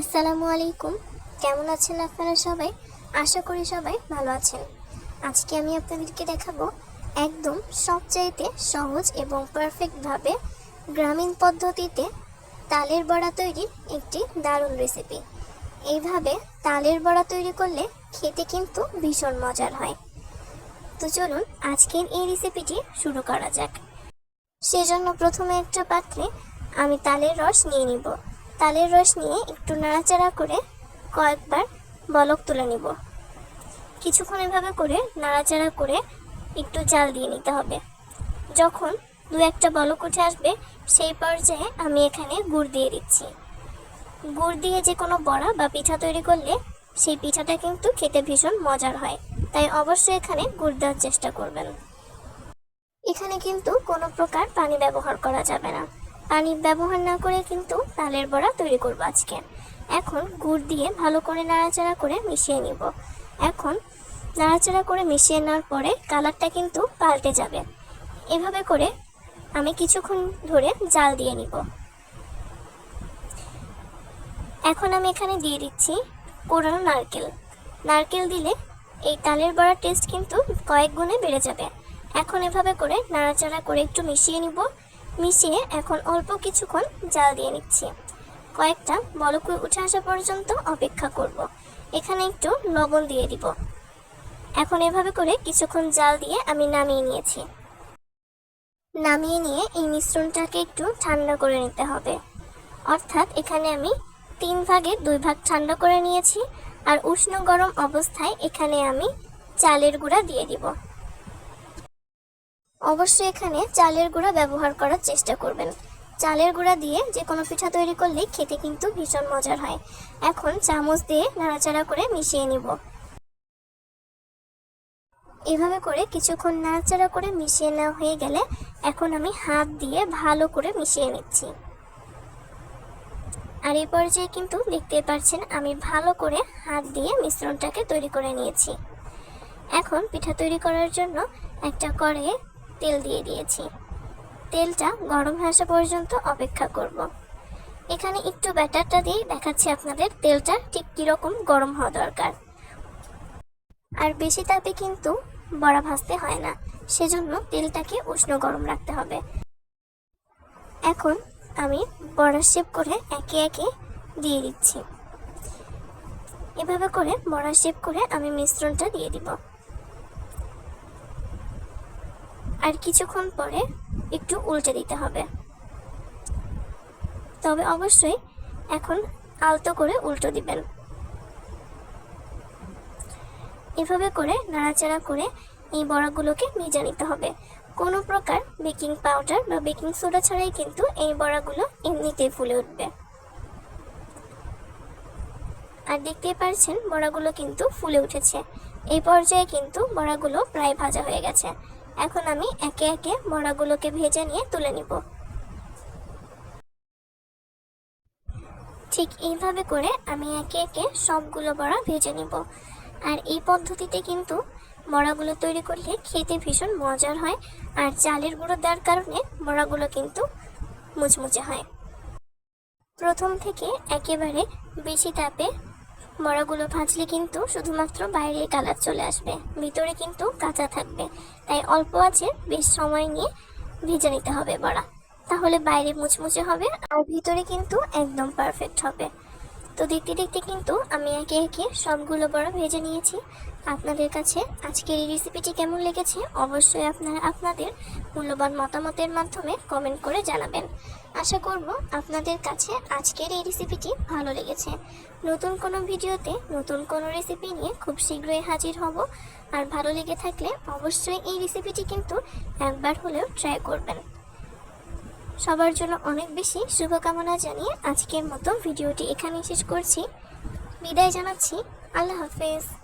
আসসালামু আলাইকুম। কেমন আছেন আপনারা সবাই? আশা করি সবাই ভালো আছেন। আজকে আমি আপনাদেরকে দেখাবো একদম সবচাইতে সহজ এবং পারফেক্টভাবে গ্রামীণ পদ্ধতিতে তালের বড়া তৈরির একটি দারুণ রেসিপি এইভাবে তালের বড়া তৈরি করলে খেতে কিন্তু ভীষণ মজার হয়। তো চলুন আজকের এই রেসিপিটি শুরু করা যাক। সেজন্য প্রথমে একটা পাত্রে আমি তালের রস নিয়ে নিব। তালের রস নিয়ে একটু নাড়াচাড়া করে কয়েকবার বলক তুলে নিব। কিছুক্ষণ এভাবে করে নাড়াচাড়া করে একটু জাল দিয়ে নিতে হবে। যখন দু একটা বলক উঠে আসবে, সেই পর্যায়ে আমি এখানে গুড় দিয়ে দিচ্ছি। গুড় দিয়ে যে কোনো বড়া বা পিঠা তৈরি করলে সেই পিঠাটা কিন্তু খেতে ভীষণ মজার হয়। তাই অবশ্যই এখানে গুড় দেওয়ার চেষ্টা করবেন। এখানে কিন্তু কোনো প্রকার পানি ব্যবহার করা যাবে না। পানি ব্যবহার না করে কিন্তু তালের বড়া তৈরি করব আজকে। এখন গুড় দিয়ে ভালো করে নাড়াচাড়া করে মিশিয়ে নিব। এখন নাড়াচাড়া করে মিশিয়ে নেওয়ার পরে কালারটা কিন্তু পাল্টে যাবে। এভাবে করে আমি কিছুক্ষণ ধরে জাল দিয়ে নিব। এখন আমি এখানে দিয়ে দিচ্ছি কোরানো নারকেল। নারকেল দিলে এই তালের বড়ার টেস্ট কিন্তু কয়েক গুণে বেড়ে যাবে। এখন এভাবে করে নাড়াচাড়া করে একটু মিশিয়ে নিব। মিশিয়ে এখন অল্প কিছুক্ষণ জাল দিয়ে নিচ্ছি। কয়েকটা বলক উঠে আসা পর্যন্ত অপেক্ষা করব। এখানে একটু লবণ দিয়ে দিব। এখন এভাবে করে কিছুক্ষণ জাল দিয়ে আমি নামিয়ে নিয়েছি। নামিয়ে নিয়ে এই মিশ্রণটাকে একটু ঠান্ডা করে নিতে হবে। অর্থাৎ এখানে আমি তিন ভাগে দুই ভাগ ঠান্ডা করে নিয়েছি আর উষ্ণ গরম অবস্থায় এখানে আমি চালের গুঁড়া দিয়ে দিব। অবশ্যই এখানে চালের গুঁড়া ব্যবহার করার চেষ্টা করবেন। চালের গুঁড়া দিয়ে যে কোনো পিঠা তৈরি করলে খেতে কিন্তু ভীষণ মজার হয়। এখন চামচ দিয়ে নাড়াচাড়া করে মিশিয়ে নিব। এভাবে করে কিছুক্ষণ নাড়াচাড়া করে মিশিয়ে নেওয়া হয়ে গেলে এখন আমি হাত দিয়ে ভালো করে মিশিয়ে নিচ্ছি। আর এই পর্যায়ে কিন্তু দেখতে পাচ্ছেন আমি ভালো করে হাত দিয়ে মিশ্রণটাকে তৈরি করে নিয়েছি। এখন পিঠা তৈরি করার জন্য একটা কড়াইয়ে তেল দিয়ে দিয়েছি। তেলটা গরম হয়ে আসা পর্যন্ত অপেক্ষা করব। এখানে একটু ব্যাটারটা দিয়ে দেখাচ্ছি আপনাদের তেলটা ঠিক কীরকম গরম হওয়া দরকার। আর বেশি তাপে কিন্তু বড়া ভাজতে হয় না, সেজন্য তেলটাকে উষ্ণ গরম রাখতে হবে। এখন আমি বড়া শেপ করে একে একে দিয়ে দিচ্ছি। এভাবে করে বড়া শেপ করে আমি মিশ্রণটা দিয়ে দিব। আর কিছুক্ষণ পরে একটু উল্টে দিতে হবে। তবে অবশ্যই এখন আলতো করে উল্টো দিবেন। এভাবে করে নাড়াচাড়া করে এই বড়াগুলোকে ভেজে নিতে হবে। কোনো প্রকার বেকিং পাউডার বা বেকিং সোডা ছাড়াই কিন্তু এই বড়াগুলো এমনিতেই ফুলে উঠবে। আর দেখতেই পারছেন বড়াগুলো কিন্তু ফুলে উঠেছে। এই পর্যায়ে কিন্তু বড়াগুলো প্রায় ভাজা হয়ে গেছে। এখন আমি একে একে বড়াগুলোকে ভেজে নিয়ে তুলে নিব। ঠিক এইভাবে করে আমি একে একে সবগুলো বড়া ভেজে নিব। আর এই পদ্ধতিতে কিন্তু বড়াগুলো তৈরি করলে খেতে ভীষণ মজার হয়, আর চালের গুঁড়ো দেওয়ার কারণে বড়াগুলো কিন্তু মুচমুচে হয়। প্রথম থেকে একেবারে বেশি তাপে বড়াগুলো ভাজলে কিন্তু শুধুমাত্র বাইরে কালার চলে আসবে, ভিতরে কিন্তু কাঁচা থাকবে। তাই অল্প আছে, বেশ সময় নিয়ে ভেজে নিতে হবে বড়া। তাহলে বাইরে মুচমুচে হবে আর ভিতরে কিন্তু একদম পারফেক্ট হবে। তো দেখতে দেখতে কিন্তু আমি একে একে সবগুলো বড়া ভেজে নিয়েছি। আপনাদের কাছে আজকের এই রেসিপিটি কেমন লেগেছে অবশ্যই আপনারা আপনাদের মূল্যবান মতামতের মাধ্যমে কমেন্ট করে জানাবেন। আশা করব আপনাদের কাছে আজকের এই রেসিপিটি ভালো লেগেছে। নতুন কোনো ভিডিওতে নতুন কোনো রেসিপি নিয়ে খুব শীঘ্রই হাজির হব। আর ভালো লেগে থাকলে অবশ্যই এই রেসিপিটি কিন্তু একবার হলেও ট্রাই করবেন। সবার জন্য অনেক বেশি শুভকামনা জানিয়ে আজকের মতো ভিডিওটি এখানেই শেষ করছি। বিদায় জানাচ্ছি। আল্লাহ হাফেজ।